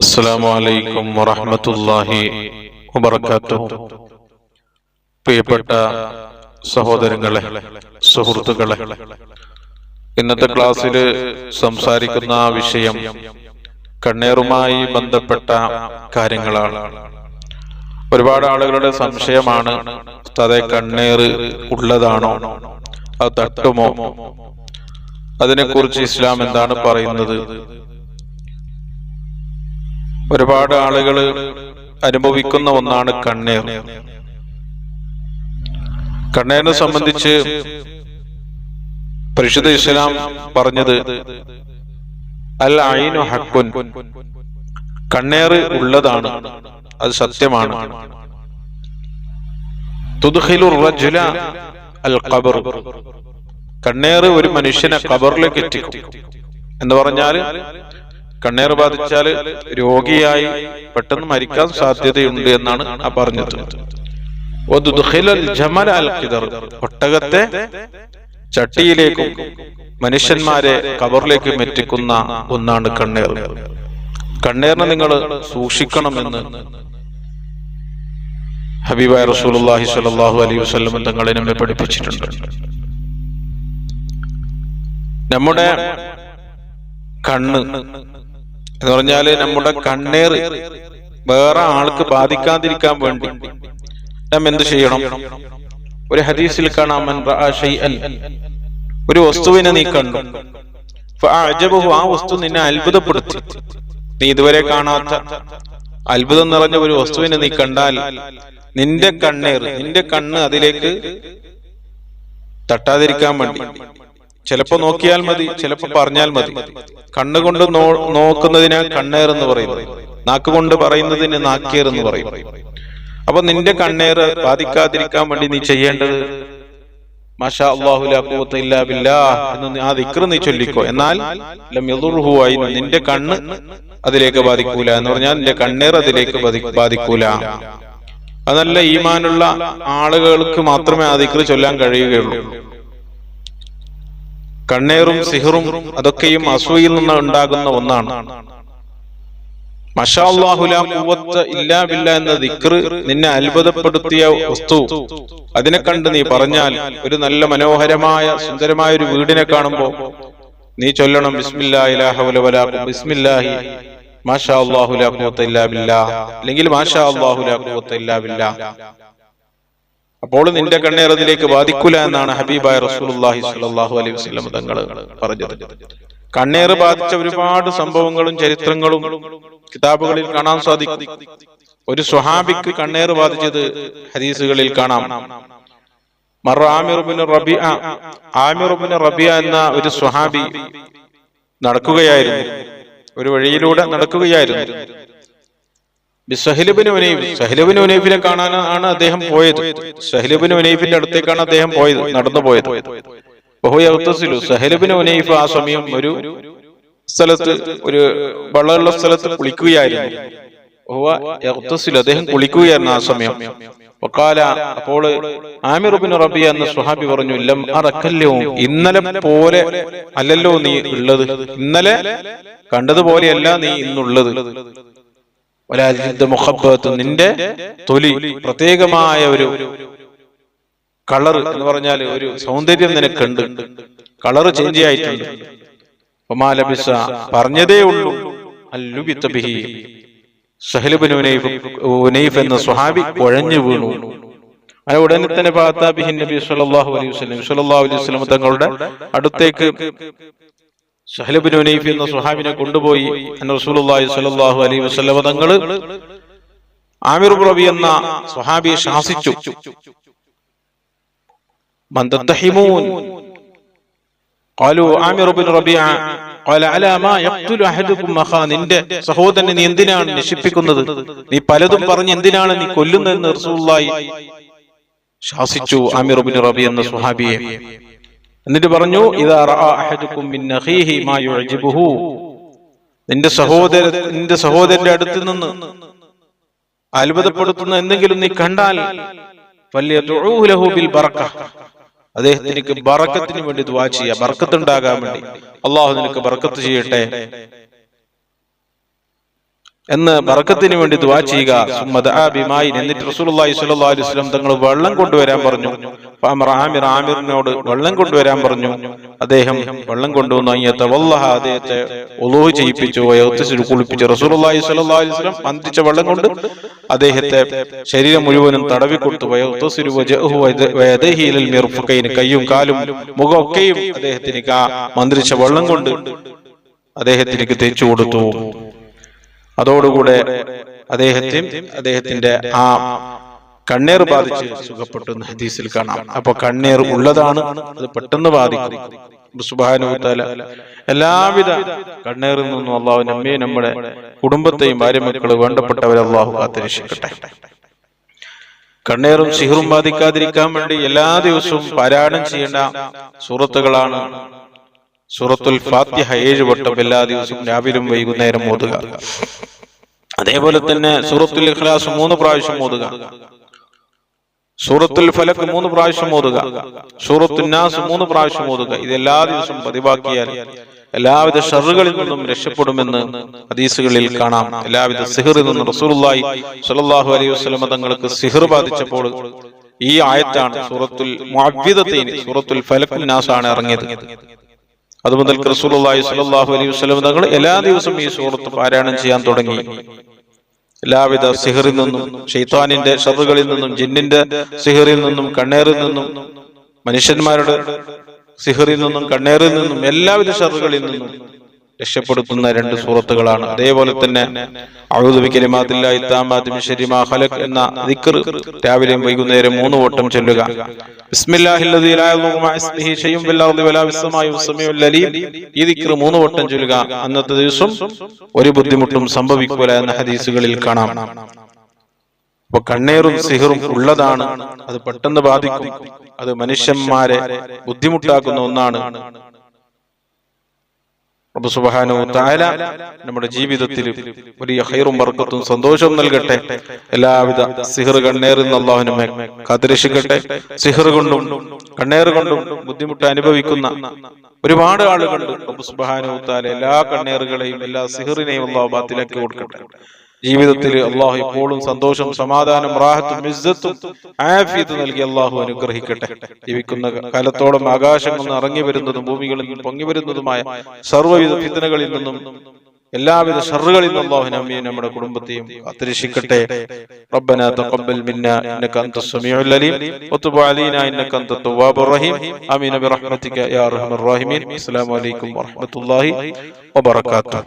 അസ്സാം അലൈക്കും വറഹമത്തല്ലാഹി വബർക്കാത്തു പ്രിയപ്പെട്ട സഹോദരങ്ങളെ സുഹൃത്തുക്കളെ ഇന്നത്തെ ക്ലാസ്സിൽ സംസാരിക്കുന്ന വിഷയം കണ്ണേറുമായി ബന്ധപ്പെട്ട കാര്യങ്ങളാണ്. ഒരുപാട് ആളുകളുടെ സംശയമാണ് തതേ കണ്ണേറ് ഉള്ളതാണോ? അത് തട്ടുമോ? അതിനെക്കുറിച്ച് ഇസ്ലാം എന്താണ് പറയുന്നത്? ഒരുപാട് ആളുകൾ അനുഭവിക്കുന്ന ഒന്നാണ് കണ്ണീർ. കണ്ണീരിനെ സംബന്ധിച്ച് പരിശുദ്ധ ഇസ്ലാം പറഞ്ഞത് അൽ ഐനു ഹക്കുൻ. കണ്ണേർ ഉള്ളതാണ് അത് സത്യമാണ്. അൽ ഖബർ കണ്ണേർ ഒരു മനുഷ്യനെ ഖബറിലേക്ക് എത്തിക്കും എന്ന് പറഞ്ഞാൽ കണ്ണേർ ബാധിച്ചാൽ രോഗിയായി പെട്ടെന്ന് മരിക്കാൻ സാധ്യതയുണ്ട് എന്നാണ് ആ പറഞ്ഞത്. ജമല അൽ. ഒട്ടകത്തെ ചട്ടിയിലേക്കും മനുഷ്യന്മാരെ കബറിലേക്കും എത്തിക്കുന്ന ഒന്നാണ് കണ്ണേർ. കണ്ണേറിനെ നിങ്ങൾ സൂക്ഷിക്കണമെന്ന് ഹബീബായ റസൂലുള്ളാഹി സ്വല്ലല്ലാഹു അലൈഹി വസല്ലം തങ്ങളെ നമ്മെ പഠിപ്പിച്ചിട്ടുണ്ട്. നമ്മുടെ കണ്ണ്. എന്ന് പറഞ്ഞാൽ നമ്മുടെ കണ്ണേർ വേറെ ആൾക്ക് ബാധിക്കാതിരിക്കാൻ വേണ്ടി നാം എന്ത് ചെയ്യണം? ഒരു ഹദീസിൽ കാണാം. ഒരു വസ്തുവിനെ നീ കണ്ടു. അജബഹു ആ വസ്തു നിന്നെ അത്ഭുതപ്പെടുത്തി. നീ ഇതുവരെ കാണാത്ത അത്ഭുതം നിറഞ്ഞ ഒരു വസ്തുവിനെ നീ കണ്ടാൽ നിന്റെ കണ്ണേർ നിന്റെ കണ്ണ് അതിലേക്ക് തട്ടാതിരിക്കാൻ വേണ്ടി. ചിലപ്പോ നോക്കിയാൽ മതി ചിലപ്പോ പറഞ്ഞാൽ മതി. കണ്ണുകൊണ്ട് നോക്കുന്നതിനെ കണ്ണേർ എന്ന് പറയുന്നു. നാക്കുകൊണ്ട് പറയുന്നതിന് നാക്കേർ എന്ന് പറയും അപ്പൊ നിന്റെ കണ്ണേർ ബാധിക്കാതിരിക്കാൻ വേണ്ടി നീ ചെയ്യേണ്ടത് മാഷാ അല്ലാഹു ലാ ഇല്ലാ ബില്ലാഹ് എന്ന് ആ ദിക്ർ നീ ചൊല്ലിക്കോ. എന്നാൽ ലം യദുർഹു ഐനു നിന്റെ കണ്ണ് അതിലേക്ക് ബാധിക്കൂല എന്ന് പറഞ്ഞാൽ നിന്റെ കണ്ണേർ അതിലേക്ക് ബാധി- ബാധിക്കൂല. അതല്ല ഈമാനുള്ള ആളുകൾക്ക് മാത്രമേ ആ ദിക്ർ ചൊല്ലാൻ കഴിയുകയുള്ളൂ. കണ്ണേറും സിഹറും അതൊക്കെയും അസൂയിൽ നിന്ന് ഉണ്ടാകുന്ന ഒന്നാണ്. മഷാ അല്ലാഹു ലാ ഇല്ലാ ബില്ലാ എന്ന ദിക്ർ നിന്നെ അത്ഭുതപ്പെടുത്തിയ വസ്തു. അതിനെ കണ്ട് നീ പറഞ്ഞാൽ ഒരു നല്ല മനോഹരമായ സുന്ദരമായ ഒരു വീടിനെ കാണുമ്പോ നീ ചൊല്ലണം ബിസ്മില്ലാഹി ലാ ഹൗല വലാ ബിസ്മില്ലാഹി മാഷാ അല്ലാഹു ലാ ഇല്ലാ ബില്ലാ അല്ലെങ്കിൽ മാഷാ അല്ലാഹു ലാ ഇല്ലാ ബില്ലാ. അപ്പോൾ നിന്റെ കണ്ണേർ അതിലേക്ക് ബാധിക്കൂല എന്നാണ് ഹബീബായ റസൂലുള്ളാഹി സ്വല്ലല്ലാഹു അലൈഹി വസല്ലം തങ്ങൾ പറഞ്ഞത്. കണ്ണേർ ബാധിച്ച ഒരുപാട് സംഭവങ്ങളും ചരിത്രങ്ങളും കിതാബുകളിൽ കാണാൻ സാധിക്കും. ഒരു സ്വഹാബിക്ക് കണ്ണേർ ബാധിച്ചത് ഹദീസുകളിൽ കാണാം. മറ ആമിറുബിന് റബിയ ആമിറുബിന് റബിയ എന്ന ഒരു സ്വഹാബി നടക്കുകയായിരുന്നു. ഒരു വഴിയിലൂടെ നടക്കുകയായിരുന്നു. സഹലിബിന് ഉനൈഫിനെ കാണാനാണ് അദ്ദേഹം പോയത്. സഹലിബിന് ഉനൈഫിന്റെ അടുത്തേക്കാണ് അദ്ദേഹം പോയത് നടന്നു പോയത്. ബഹുയൗത്തസിലു സഹലിബിന് ഉനൈഫ് ആ സമയം ഒരു സ്ഥലത്ത് ഒരു വെള്ളമുള്ള സ്ഥലത്ത് കുളിക്കുകയായിരുന്നു. അദ്ദേഹം കുളിക്കുകയായിരുന്നു ആ സമയം. ഒക്കാല അപ്പോൾ ആമിറുബിൻ റബിയ എന്ന സുഹാബി പറഞ്ഞു ലം അറക്കല്ലോ. ഇന്നലെ പോലെ അല്ലല്ലോ നീ ഉള്ളത്. ഇന്നലെ കണ്ടതുപോലെയല്ല നീ ഇന്നുള്ളത്. മുഖബത്ത് നിന്റെ തൊലി. പ്രത്യേകമായ ഒരു കളർ എന്ന് പറഞ്ഞാൽ ഒരു സൗന്ദര്യം നിനക്കുണ്ട്. കളർ ചേഞ്ച് ആയിട്ടുണ്ട്. ഉമാലബിസ പറഞ്ഞതേ ഉള്ളൂ. അല്ലുബിത്തബിഹി സഹലുബിൻ ഉനൈഫ് ഉനൈഫ് എന്ന സ്വഹാബി കുഴഞ്ഞു വീണു. അങ്ങനെ ഉടനെ തന്നെ ഫാത്താ ബിഹി നബി സല്ലല്ലാഹു അലൈഹി വസല്ലം. സല്ലല്ലാഹു അലൈഹി തങ്ങളുടെ അടുത്തേക്ക് സഹലബിൻ ഉനൈഫ് എന്ന സുഹാബിനെ കൊണ്ടുപോയി അന്ന് റസൂലുള്ളാഹി സ്വല്ലല്ലാഹു അലൈഹി വസല്ലം തങ്ങൾ ആമിർ റബി എന്ന സുഹാബിയെ ശാസിച്ചു മൻ തത്തഹിമൂൻ قالوا عامر بن ربيعة قال على ما يقتل احدكم اخا നിന്റെ സഹോദരനെ നീ എന്തിനാണ് നശിപ്പിക്കുന്നത് നീ പലതും പറഞ്ഞ് എന്തിനാണ് നീ കൊല്ലുന്നതെന്ന് റസൂലുള്ളാഹി ശാസിച്ചു ആമിർ ബിൻ റബി എന്ന സുഹാബിയെ എന്നിട്ട് പറഞ്ഞു നിന്റെ സഹോദര നിന്റെ സഹോദരന്റെ അടുത്ത് നിന്ന് അത്ഭുതപ്പെടുത്തുന്ന എന്തെങ്കിലും നീ കണ്ടാൽ വലിയ ബറക അദ്ദേഹത്തിനിക്ക് ബറക്കത്തിന് വേണ്ടി ദുആ ചെയ്യുക ബർക്കത്ത് ഉണ്ടാകാൻ വേണ്ടി. അള്ളാഹു നിനക്ക് ബർക്കത്ത് ചെയ്യട്ടെ. എന്ന് ബറക്കത്തിന് വേണ്ടി ദുആ ചെയ്യുക. എന്നിട്ട് റസൂലുള്ളാഹി സ്വല്ലല്ലാഹു അലൈഹി വസല്ലം തങ്ങൾ വെള്ളം കൊണ്ടുവരാൻ പറഞ്ഞു. ആമിർ ആമിറിനോട് വെള്ളം കൊണ്ടുവരാൻ പറഞ്ഞു. അദ്ദേഹം വെള്ളം കൊണ്ടുവന്നു. അയ്യത്ത വല്ലഹ അദ്ദേഹത്തെ ഒലോഹ് ചെയ്യിപ്പിച്ചു. ഒത്തിച്ചു കുളിപ്പിച്ചു. റസൂലുള്ളാഹി സ്വല്ലല്ലാഹു അലൈഹി വസല്ലം പന്തിച്ച വെള്ളം കൊണ്ട് അദ്ദേഹത്തെ ശരീരം മുഴുവനും തടവി കൊടുത്തു കയ്യും കാലും മുഖമൊക്കെയും അദ്ദേഹത്തിന് മന്ത്രിച്ച വെള്ളം കൊണ്ട് അദ്ദേഹത്തിലേക്ക് തേച്ചു കൊടുത്തു. അതോടുകൂടെ അദ്ദേഹത്തെ അദ്ദേഹത്തിന്റെ ആ കണ്ണീർ ബാധിച്ച് സുഖപ്പെട്ടു എന്ന് ഹദീസിൽ കാണാം. അപ്പൊ കണ്ണീർ ഉള്ളതാണ് അത് പെട്ടെന്ന് ബാധിക്കും. സുബാനുത്താല എല്ലാവിധ കണ്ണീറിൽ നിന്നും അള്ളാഹു നമ്മയും നമ്മുടെ കുടുംബത്തെയും ഭാര്യ മക്കളെ വേണ്ടപ്പെട്ടവരെ അള്ളാഹു കാത്തിരക്ഷിക്കട്ടെ കണ്ണീറും സിഹറും ബാധിക്കാതിരിക്കാൻ വേണ്ടി എല്ലാ ദിവസവും പാരായണം ചെയ്യേണ്ട സൂറത്തുകളാണ് സൂറത്തുൽ ഫാത്തിഹ ഏഴ് വട്ടം എല്ലാ ദിവസവും രാവിലും വൈകുന്നേരം ഓതുക. അതേപോലെ തന്നെ സൂറത്തുൽ ഇഖ്ലാസ് മൂന്ന് പ്രാവശ്യം ഓതുക. സൂറത്തുൽ ഫലക്ക് മൂന്ന് പ്രാവശ്യം ഓതുക. സൂറത്തുൽ നാസ് മൂന്ന് പ്രാവശ്യം ഓതുക. ഇതെല്ലാ എല്ലാ ദിവസവും പതിവാക്കിയാൽ എല്ലാവിധ ഷറുകളിൽ നിന്നും രക്ഷപ്പെടുമെന്ന് ഹദീസുകളിൽ കാണാം. എല്ലാവിധ സിഹറിൽ നിന്നും റസൂലുള്ളാഹി സ്വല്ലല്ലാഹു അലൈഹി വസല്ലം തങ്ങൾക്ക് സിഹർ ബാധിച്ചപ്പോൾ ഈ ആയത്താണ് സൂറത്തുൽ മുഅവ്വിദത്തൈൻ സൂറത്തുൽ ഫലക്കുൽ നാസ് ആണ് ഇറങ്ങിയത്. അതുമുതൽ റസൂലുള്ളാഹി സ്വല്ലല്ലാഹു അലൈഹി വസല്ലം തങ്ങൾ എല്ലാ ദിവസവും ഈ സൂറത്ത് പാരായണം ചെയ്യാൻ തുടങ്ങി. എല്ലാവിധ സിഹറിൽ നിന്നും ഷെയ്ത്താനിന്റെ ഷറുകളിൽ നിന്നും ജിന്നിന്റെ സിഹറിൽ നിന്നും കണ്ണേറിൽ നിന്നും മനുഷ്യന്മാരുടെ സിഹറിൽ നിന്നും കണ്ണേറിൽ നിന്നും എല്ലാവിധ ഷറുകളിൽ നിന്നും രക്ഷപ്പെടുത്തുന്ന രണ്ട് സൂറത്തുകളാണ്. അതേപോലെ തന്നെ എന്ന ദിക്ർ രാവിലെയും വൈകുന്നേരം മൂന്ന് വട്ടം ചൊല്ലുക. ഈ ദിക്കർ മൂന്ന് വട്ടം ചൊല്ലുക. അന്നത്തെ ദിവസം ഒരു ബുദ്ധിമുട്ടും സംഭവിക്കൂല എന്ന ഹദീസുകളിൽ കാണാം. അപ്പൊ കണ്ണേറും സിഹറും ഉള്ളതാണ്. അത് പെട്ടെന്ന് ബാധിക്കും. അത് മനുഷ്യന്മാരെ ബുദ്ധിമുട്ടാക്കുന്ന ഒന്നാണ്. റബ്ബ് തആല നമ്മുടെ ജീവിതത്തിൽ വലിയ ഹൈറും വർക്കത്തും സന്തോഷവും നൽകട്ടെ. എല്ലാവിധ സിഹർ കണ്ണേറിൽ നിന്ന് കാത്തുരക്ഷിക്കട്ടെ. സിഹർ കൊണ്ടും കണ്ണേറ് കൊണ്ടും ബുദ്ധിമുട്ട് അനുഭവിക്കുന്ന ഒരുപാട് ആളുകളുണ്ട്. റബ്ബ് തആല എല്ലാ കണ്ണേറുകളെയും എല്ലാ സിഹറിനെയും അള്ളാഹു ബാത്തിലാക്കി കൊടുക്കട്ടെ. ജീവിതത്തിൽ അള്ളാഹു ഇപ്പോഴും സന്തോഷം സമാധാനം റാഹത്തും ഇസ്സത്തും ആഫിയത്ത് നൽകി അള്ളാഹു അനുഗ്രഹിക്കട്ടെ ജീവിക്കുന്ന കാലത്തോളം ആകാശങ്ങളിൽ നിന്ന് ഇറങ്ങി വരുന്നതും ഭൂമികളിൽ നിന്ന് പൊങ്ങി വരുന്നതുമായ സർവ്വവിധ ഫിത്തനകളിൽ നിന്നും എല്ലാവിധ ഷറുകളിൽ നിന്നും അള്ളാഹു നമ്മയും നമ്മുടെ കുടുംബത്തെയും കാത്തിരക്ഷിക്കട്ടെ ربنا تقبل منا انك انت السميع العليم وتب علينا انك انت التواب الرحيم امين برحمتك يا ارحم الراحمين السلام عليكم ورحمه الله وبركاته